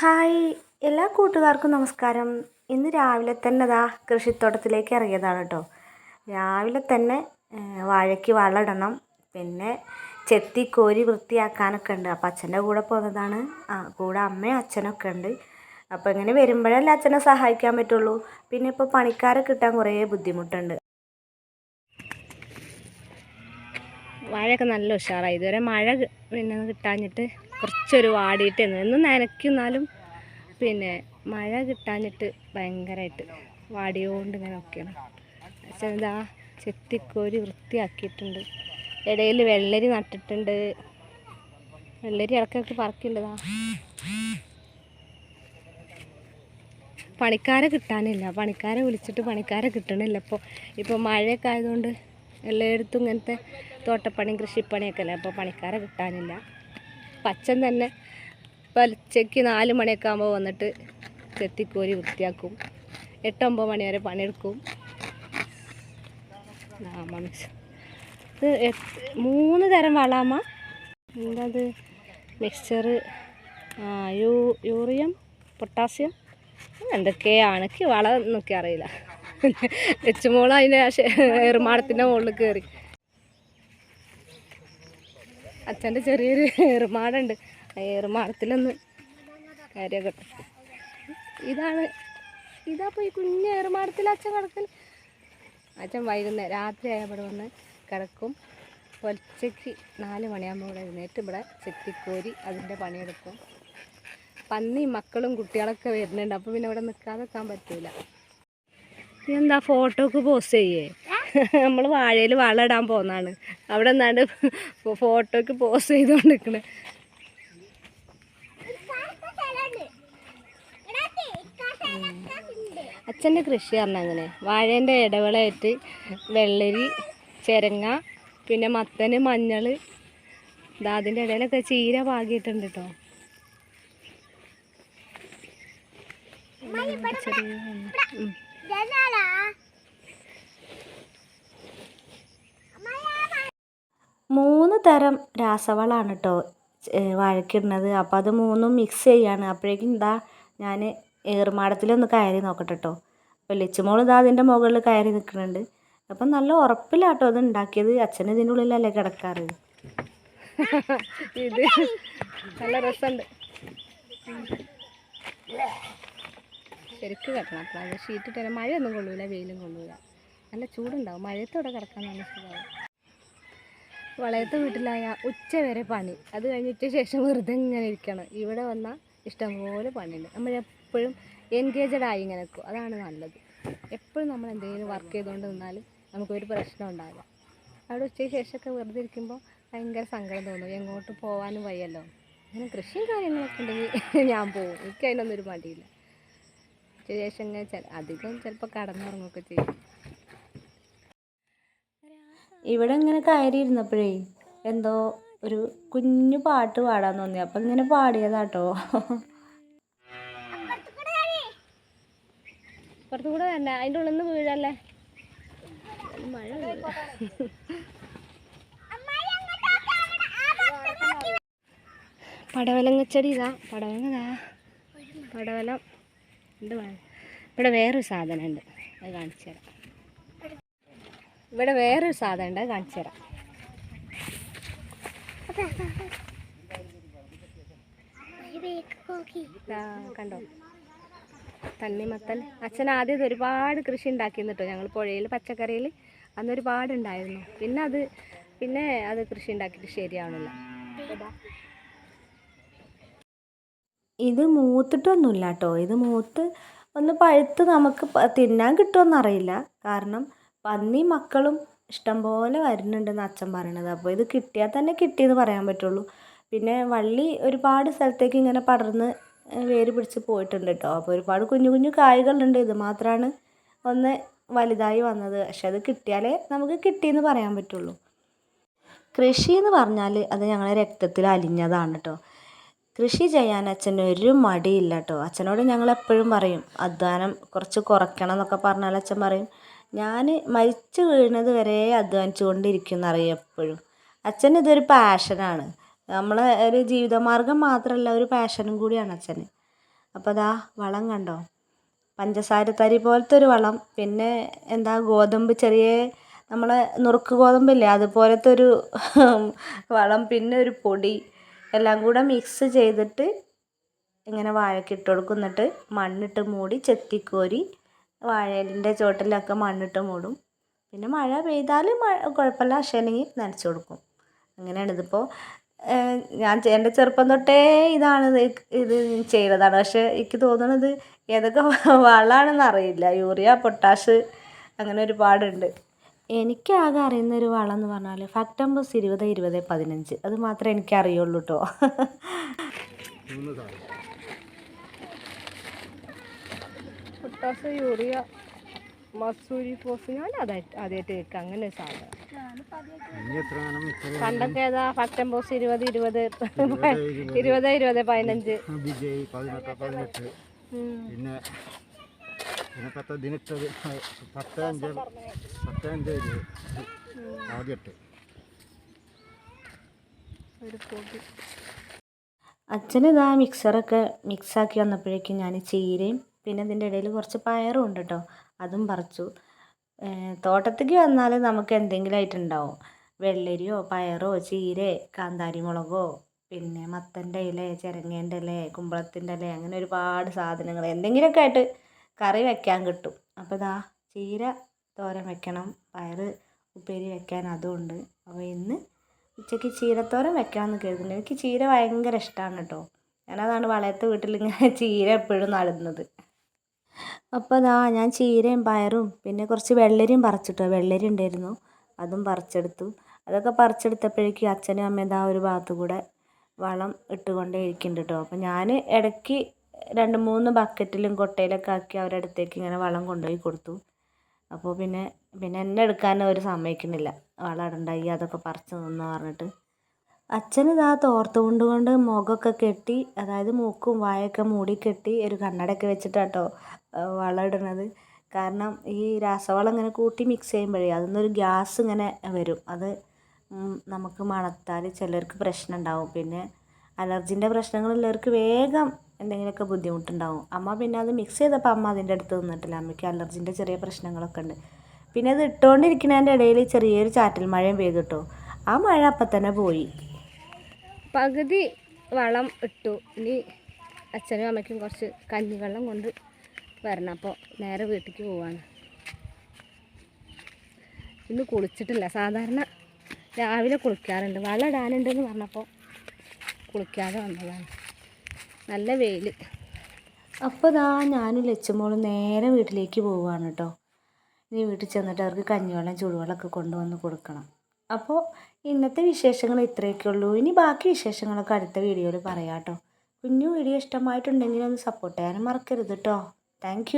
Hi എല്ലാ കൂട്ടുകാർക്കും നമസ്കാരം. ഇന്ന് രാവിലെ തന്നെ അതാ കൃഷിത്തോട്ടത്തിലേക്ക് ഇറങ്ങിയതാണ് കേട്ടോ രാവിലെ തന്നെ വാഴയ്ക്ക് വളമിടണം പിന്നെ ചെത്തി കോരി വൃത്തിയാക്കാനൊക്കെ ഉണ്ട്. അപ്പം അച്ഛന്റെ കൂടെ പോകുന്നതാണ് ആ കൂടെ അമ്മയും അച്ഛനൊക്കെ ഉണ്ട്. അപ്പോൾ ഇങ്ങനെ വരുമ്പോഴല്ലേ അച്ഛനെ സഹായിക്കാൻ പറ്റുള്ളൂ. പിന്നെ ഇപ്പോൾ പണിക്കാരെ കിട്ടാൻ കുറേ ബുദ്ധിമുട്ടുണ്ട്. വാഴയൊക്കെ നല്ല ഉഷാറായി. ഇതുവരെ മഴ പിന്നെ കിട്ടാഞ്ഞിട്ട് കുറച്ചൊരു വാടിയിട്ട് എന്നും നനയ്ക്കുന്നാലും പിന്നെ മഴ കിട്ടാഞ്ഞിട്ട് ഭയങ്കരമായിട്ട് വാടിയോണ്ട് ഇങ്ങനെ ഒക്കെയാണ് പക്ഷേ ഇതാ ചെത്തിക്കോരി വൃത്തിയാക്കിയിട്ടുണ്ട്. ഇടയിൽ വെള്ളരി നട്ടിട്ടുണ്ട്. വെള്ളരി ഇടയ്ക്കൊക്കെ പറക്കുന്നുണ്ടതാ പണിക്കാരെ കിട്ടാനില്ല. പണിക്കാരെ വിളിച്ചിട്ട് പണിക്കാരെ കിട്ടണില്ല. ഇപ്പോൾ ഇപ്പോൾ മഴയൊക്കെ ആയതുകൊണ്ട് എല്ലായിടത്തും ഇങ്ങനത്തെ തോട്ടപ്പണിയും കൃഷിപ്പണിയൊക്കെ അല്ലേ? അപ്പോൾ പണിക്കാരെ കിട്ടാനില്ല. പച്ചൻ തന്നെ പലിച്ചയ്ക്ക് നാല് മണിയൊക്കെ ആകുമ്പോൾ വന്നിട്ട് ചെത്തിക്കോരി വൃത്തിയാക്കും. എട്ടൊമ്പത് മണി വരെ പണിയെടുക്കും. ഇത് മൂന്ന് തരം വളാമ. എന്താത്? മിക്സ്ചർ യൂ യൂറിയം പൊട്ടാസ്യം എന്തൊക്കെയാണ് വളം എന്നൊക്കെ അറിയില്ല. വെച്ചുമോളം അതിന്റെ എറുമാടത്തിന്റെ മുകളിൽ കയറി അച്ഛന്റെ ചെറിയൊരു ഏറുമാടുണ്ട് ആ ഏറുമാടത്തിലൊന്ന് കാര്യമൊക്കെ ഇതാണ്. ഇതാപ്പോൾ ഈ കുഞ്ഞ് ഏറുമാടത്തിൽ അച്ഛൻ കിടക്കൽ അച്ഛൻ വൈകുന്നേരം രാത്രി ആയപ്പോൾ വന്ന് കിടക്കും. പൊലച്ചയ്ക്ക് നാല് മണിയാകുമ്പോൾ ഇവിടെ എഴുന്നേറ്റ് ഇവിടെ ചെത്തിക്കോരി അതിന്റെ പണിയെടുക്കും. പന്നി മക്കളും കുട്ടികളൊക്കെ വരുന്നുണ്ട്. അപ്പോൾ പിന്നെ ഇവിടെ നിൽക്കാതെ നിൽക്കാൻ പറ്റൂല. എന്താ ഫോട്ടോക്ക് പോസ്റ്റ് ചെയ്യേ? നമ്മൾ വാഴയിൽ വളം ഇടാൻ പോകുന്നതാണ്. അവിടെ നിന്നാണ്ട് ഫോട്ടോക്ക് പോസ്റ്റ് ചെയ്തുകൊണ്ട് അച്ഛന്റെ കൃഷി പറഞ്ഞാൽ അങ്ങനെ. വാഴേന്റെ ഇടവിളയായിട്ട് വെള്ളരി ചെരങ്ങ പിന്നെ മത്തന് മഞ്ഞൾ ഇതാ അതിന്റെ ഇടയിലൊക്കെ ചീര പാകിയിട്ടുണ്ട് കേട്ടോ ചെറിയ ഉം. മൂന്ന് തരം രാസവളമാണ് കേട്ടോ വഴക്കിടുന്നത്. അപ്പോൾ അത് മൂന്നും മിക്സ് ചെയ്യാണ്. അപ്പോഴേക്കും ഇതാ ഞാൻ ഏറുമാടത്തിലൊന്ന് കയറി നോക്കട്ടെ കേട്ടോ അപ്പോൾ ലച്ചുമോൾ ഇതാ അതിന്റെ മുകളിൽ കയറി നിൽക്കുന്നുണ്ട്. അപ്പം നല്ല ഉറപ്പിലാട്ടോ അത് ഉണ്ടാക്കിയത്. അച്ഛൻ ഇതിന്റെ ഉള്ളിലല്ലേ കിടക്കാറ്. ഇത് നല്ല രസമുണ്ട്. ശരിക്കും കിടക്കണം അപ്പോൾ ഷീറ്റ് ഇട്ടാൽ മഴയൊന്നും കൊള്ളൂല വെയിലും കൊള്ളൂല. നല്ല ചൂടുണ്ടാവും. മഴയത്തോടെ കിടക്കാൻ നല്ല സുഖമാവും വളയത്തെ വീട്ടിലായ ഉച്ച വരെ പണി. അത് കഴിഞ്ഞിട്ട് ശേഷം വെറുതെ ഇങ്ങനെ ഇരിക്കണം. ഇവിടെ വന്നാൽ ഇഷ്ടംപോലെ പണിയുണ്ട്. നമ്മളെപ്പോഴും എൻഗേജഡ് ആയി ഇങ്ങനെ നിൽക്കും. അതാണ് നല്ലത്. എപ്പോഴും നമ്മൾ എന്തെങ്കിലും വർക്ക് ചെയ്തുകൊണ്ട് നിന്നാലും നമുക്കൊരു പ്രശ്നം ഉണ്ടാവില്ല. അവിടെ ഉച്ചയ്ക്ക് ശേഷമൊക്കെ വെറുതെ ഇരിക്കുമ്പോൾ ഭയങ്കര സങ്കടം തോന്നും. എങ്ങോട്ട് പോകാനും വയ്യല്ലോ. അങ്ങനെ കൃഷിയും കാര്യങ്ങളൊക്കെ ഉണ്ടെങ്കിൽ ഞാൻ പോകും എനിക്ക് അതിനൊന്നും ഒരു മടിയില്ല. ഉച്ചയ്ക്ക് ശേഷം ഇങ്ങനെ അധികം ചിലപ്പോൾ കടന്നുറങ്ങുകയൊക്കെ ചെയ്യും. ഇവിടെ ഇങ്ങനെ കയറിയിരുന്നപ്പോഴേ എന്തോ ഒരു കുഞ്ഞു പാട്ട് പാടാൻ തോന്നി. അപ്പം ഇങ്ങനെ പാടിയതാട്ടോ. പുറത്തു കൂടെ അതിന്റെ ഉള്ളിൽ നിന്ന് വീഴല്ലേ? മഴ. പടവലങ്ങച്ചെടി ഇതാ. പടവലങ്ങ ഇതാ. പടവലം. എന്ത് വേണം ഇവിടെ വേറൊരു സാധനമുണ്ട്. അത് കാണിച്ചു തരാം. ഇവിടെ വേറൊരു സാധനം ഉണ്ട് കാണിച്ചു തരാം. കണ്ടോ? തണ്ണിമത്തൻ. അച്ഛൻ ആദ്യം ഒരുപാട് കൃഷി ഉണ്ടാക്കിയിരുന്നു കേട്ടോ ഞങ്ങൾ പുഴയിൽ പച്ചക്കറിയിൽ അന്ന് ഒരുപാട് ഉണ്ടായിരുന്നു. പിന്നെ അത് പിന്നെ അത് കൃഷി ഉണ്ടാക്കിയിട്ട് ശരിയാവണില്ല. ഇത് മൂത്തിട്ടൊന്നുമില്ല കേട്ടോ ഇത് മൂത്ത് ഒന്ന് പഴുത്ത് നമുക്ക് തിന്നാൻ കിട്ടുമെന്നറിയില്ല കാരണം പന്നി മക്കളും ഇഷ്ടം പോലെ വരുന്നുണ്ടെന്ന് അച്ഛൻ പറയണത്. അപ്പോൾ ഇത് കിട്ടിയാൽ തന്നെ കിട്ടിയെന്ന് പറയാൻ പറ്റുള്ളൂ. പിന്നെ വള്ളി ഒരുപാട് സ്ഥലത്തേക്ക് ഇങ്ങനെ പടർന്ന് വേര് പിടിച്ച് പോയിട്ടുണ്ട് കേട്ടോ അപ്പോൾ ഒരുപാട് കുഞ്ഞു കുഞ്ഞു കായ്കളുണ്ട്. ഇത് മാത്രമാണ് ഒന്ന് വലുതായി വന്നത്. പക്ഷെ അത് കിട്ടിയാലേ നമുക്ക് കിട്ടിയെന്ന് പറയാൻ പറ്റുള്ളൂ. കൃഷി എന്ന് പറഞ്ഞാൽ അത് ഞങ്ങളെ രക്തത്തിൽ അലിഞ്ഞതാണ് കേട്ടോ കൃഷി ചെയ്യാൻ അച്ഛന് ഒരു മടിയില്ല കേട്ടോ അച്ഛനോട് ഞങ്ങൾ എപ്പോഴും പറയും അധ്വാനം കുറച്ച് കുറയ്ക്കണം എന്നൊക്കെ പറഞ്ഞാൽ അച്ഛൻ പറയും. ഞാൻ മരിച്ചു വീഴുന്നത് വരെ അധ്വാനിച്ചു കൊണ്ടിരിക്കും എന്നറിയും എപ്പോഴും. അച്ഛന് ഇതൊരു പാഷനാണ്. നമ്മളെ ഒരു ജീവിതമാർഗം മാത്രമല്ല ഒരു പാഷനും കൂടിയാണ് അച്ഛന്. അപ്പോൾ അതാ വളം കണ്ടോ? പഞ്ചസാര തരി പോലത്തെ ഒരു വളം പിന്നെ എന്താ ഗോതമ്പ് ചെറിയ നമ്മളെ നുറുക്ക് ഗോതമ്പില്ലേ അതുപോലത്തെ ഒരു വളം പിന്നെ ഒരു പൊടി എല്ലാം കൂടെ മിക്സ് ചെയ്തിട്ട് ഇങ്ങനെ വാഴക്കിട്ട് കൊടുക്കും. എന്നിട്ട് മണ്ണിട്ട് മൂടി ചെത്തിക്കോരി വാഴേന്റെ ചുവട്ടിലൊക്കെ മണ്ണിട്ട് മൂടും. പിന്നെ മഴ പെയ്താൽ മഴ കുഴപ്പമില്ല. പക്ഷേ അല്ലെങ്കിൽ നനച്ചു കൊടുക്കും. അങ്ങനെയാണ് ഇതിപ്പോൾ ഞാൻ എന്റെ ചെറുപ്പം തൊട്ടേ ഇതാണ് ഇത് ചെയ്തതാണ്. പക്ഷേ എനിക്ക് തോന്നുന്നത് ഏതൊക്കെ വളമാണെന്ന് അറിയില്ല. യൂറിയ പൊട്ടാഷ് അങ്ങനെ ഒരുപാടുണ്ട്. എനിക്കാകെ അറിയുന്ന ഒരു വളം എന്ന് പറഞ്ഞാൽ ഫക്ടംബസ് ഇരുപത് ഇരുപത് പതിനഞ്ച്. അത് മാത്രമേ എനിക്ക് അറിയുള്ളൂ കേട്ടോ പൊട്ടാസ് യൂറിയ മസൂരി ഫോസ് ഞാൻ അതായിട്ട് ആദ്യമായിട്ട് കേൾക്കുക അങ്ങനെ ഒരു സാധനം. പണ്ടൊക്കെ ഏതാ പത്തൊമ്പത് ഇരുപത് ഇരുപത് ഇരുപത് ഇരുപത്. പതിനഞ്ച്. പിന്നെ പിന്നെ പത്ത് ദിനത്തത് പത്ത് അഞ്ച് പത്ത് അഞ്ച് ഇരുപത് ആദ്യത്തെ. ഒരു പൊടി അച്ഛന് ഇതാ മിക്സറൊക്കെ മിക്സാക്കി വന്നപ്പോഴേക്കും ഞാൻ ചീരയും പിന്നെ ഇതിന്റെ ഇടയിൽ കുറച്ച് പയറും ഉണ്ട് കേട്ടോ അതും പറിച്ചു. തോട്ടത്തേക്ക് വന്നാൽ നമുക്ക് എന്തെങ്കിലും ആയിട്ടുണ്ടാവും വെള്ളരിയോ പയറോ ചീരയോ കാന്താരി മുളകോ പിന്നെ മത്തന്റെ ഇല ചിരങ്ങേന്റെ ഇല കുമ്പളത്തിന്റെ ഇല അങ്ങനെ ഒരുപാട് സാധനങ്ങൾ എന്തെങ്കിലുമൊക്കെ ആയിട്ട് കറി വെക്കാൻ കിട്ടും. അപ്പോൾ ഇതാ ചീര തോരൻ വെക്കണം പയർ ഉപ്പേരി വെക്കാൻ അതും ഉണ്ട്. അപ്പോൾ ഇന്ന് ഉച്ചയ്ക്ക് ചീരത്തോരൻ വെക്കാമെന്ന് കരുതുന്നു. എനിക്ക് ചീര ഭയങ്കര ഇഷ്ടമാണ് കേട്ടോ ഞാനതാണ് വളയത്ത് വീട്ടിലിങ്ങനെ ചീര എപ്പോഴും നടുന്നത്. അപ്പോൾ അതാ ഞാൻ ചീരയും പയറും പിന്നെ കുറച്ച് വെള്ളരിയും പറിച്ചിട്ടോ. വെള്ളരി ഉണ്ടായിരുന്നു. അതും പറിച്ചെടുത്തു. അതൊക്കെ പറിച്ചെടുത്തപ്പോഴേക്കും അച്ഛനും അമ്മയും ഇതാ ഒരു ഭാഗത്ത് കൂടെ വളം ഇട്ടുകൊണ്ടേ ഇരിക്കുന്നുണ്ട് കേട്ടോ അപ്പോൾ ഞാൻ ഇടയ്ക്ക് രണ്ട് മൂന്ന് ബക്കറ്റിലും കൊട്ടയിലൊക്കെ ആക്കി അവരുടെ അടുത്തേക്ക് ഇങ്ങനെ വളം കൊണ്ടുപോയി കൊടുത്തു. അപ്പോൾ പിന്നെ പിന്നെ എന്നെ എടുക്കാൻ അവർ സമ്മതിക്കുന്നില്ല. വളം ഇടണ്ടായി അതൊക്കെ പറിച്ച് നിന്ന് പറഞ്ഞിട്ട്. അച്ഛനിതാ തോർത്തുകൊണ്ട് കൊണ്ട് മുഖമൊക്കെ കെട്ടി അതായത് മൂക്കും വായൊക്കെ മൂടി കെട്ടി ഒരു കണ്ണടയൊക്കെ വെച്ചിട്ടാട്ടോ വളം ഇടുന്നത് കാരണം ഈ രാസവളം ഇങ്ങനെ കൂട്ടി മിക്സ് ചെയ്യുമ്പോഴേ അതിൽ ഗ്യാസ് ഇങ്ങനെ വരും. അത് നമുക്ക് മണത്താൽ ചിലർക്ക് പ്രശ്നം ഉണ്ടാവും പിന്നെ അലർജിന്റെ പ്രശ്നങ്ങളുള്ളവർക്ക് വേഗം എന്തെങ്കിലുമൊക്കെ ബുദ്ധിമുട്ടുണ്ടാവും. അമ്മ പിന്നെ അത് മിക്സ് ചെയ്തപ്പോൾ അമ്മ അതിന്റെ അടുത്ത് നിന്നിട്ടില്ല. അമ്മയ്ക്ക് അലർജിന്റെ ചെറിയ പ്രശ്നങ്ങളൊക്കെ ഉണ്ട്. പിന്നെ അത് ഇട്ടുകൊണ്ടിരിക്കുന്നതിന്റെ ഇടയിൽ ചെറിയൊരു ചാറ്റൽ മഴയും പെയ്തു കേട്ടോ. ആ മഴ അപ്പം തന്നെ പോയി. പകുതി വളം ഇട്ടു. ഇനി അച്ഛനും അമ്മയ്ക്കും കുറച്ച് കഞ്ഞിവെള്ളം കൊണ്ട് വരണം. അപ്പോൾ നേരെ വീട്ടിലേക്ക് പോവാണ്. ഇന്ന് കുളിച്ചിട്ടില്ല. സാധാരണ രാവിലെ കുളിക്കാറുണ്ട്. വളം ഇടാനുണ്ടെന്ന് പറഞ്ഞപ്പോൾ കുളിക്കാതെ വന്നതാണ്. നല്ല വെയിൽ. അപ്പോൾ ഇതാ ഞാനും ലച്ചുമോളും നേരെ വീട്ടിലേക്ക് പോവുകയാണ് കേട്ടോ. ഇനി വീട്ടിൽ ചെന്നിട്ട് അവർക്ക് കഞ്ഞിവെള്ളം ചൂടുവെള്ളമൊക്കെ കൊണ്ടുവന്ന് കൊടുക്കണം. അപ്പോൾ ഇന്നത്തെ വിശേഷങ്ങൾ ഇത്രയൊക്കെ ഉള്ളൂ. ഇനി ബാക്കി വിശേഷങ്ങളൊക്കെ അടുത്ത വീഡിയോയിൽ പറയാം കേട്ടോ. കുഞ്ഞു വീഡിയോ ഇഷ്ടമായിട്ടുണ്ടെങ്കിൽ ഒന്ന് സപ്പോർട്ട് ചെയ്യാനും മറക്കരുത് കേട്ടോ. താങ്ക്